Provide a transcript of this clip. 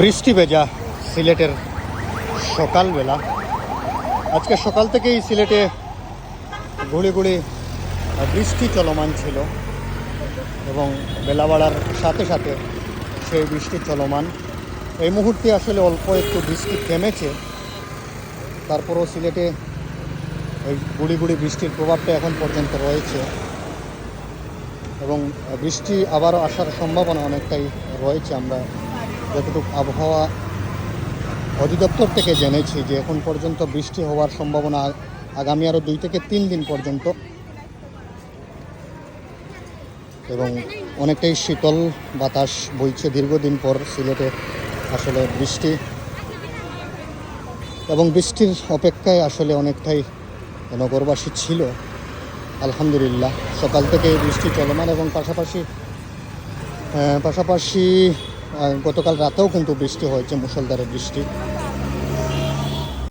বৃষ্টি ভেজা সিলেটের সকালবেলা। আজকে সকাল থেকেই সিলেটে ঘুরে ঘুরে বৃষ্টি চলমান ছিল এবং বেলা বাড়ার সাথে সাথে সেই বৃষ্টি চলমান। এই মুহূর্তে আসলে অল্প একটু বৃষ্টি থেমেছে। তারপরও সিলেটে এই গুড়ি গুড়ি বৃষ্টির প্রভাবটা এখন পর্যন্ত রয়েছে এবং বৃষ্টি আবারও আসার সম্ভাবনা অনেকটাই রয়েছে আমরা যতটুকু আবহাওয়া অধিদপ্তর থেকে জেনেছি যে এখন পর্যন্ত বৃষ্টি হওয়ার সম্ভাবনা আগামী আরও দুই থেকে তিন দিন পর্যন্ত। এবং অনেকটাই শীতল বাতাস বইছে দীর্ঘদিন পর সিলেটে আসলে বৃষ্টি। এবং বৃষ্টির অপেক্ষায় আসলে অনেকটাই নগরবাসী ছিল। আলহামদুলিল্লাহ, সকাল থেকে বৃষ্টি চলমান এবং পাশাপাশি পাশাপাশি গতকাল রাতেও কিন্তু বৃষ্টি হয়েছে মুসলধারে বৃষ্টি।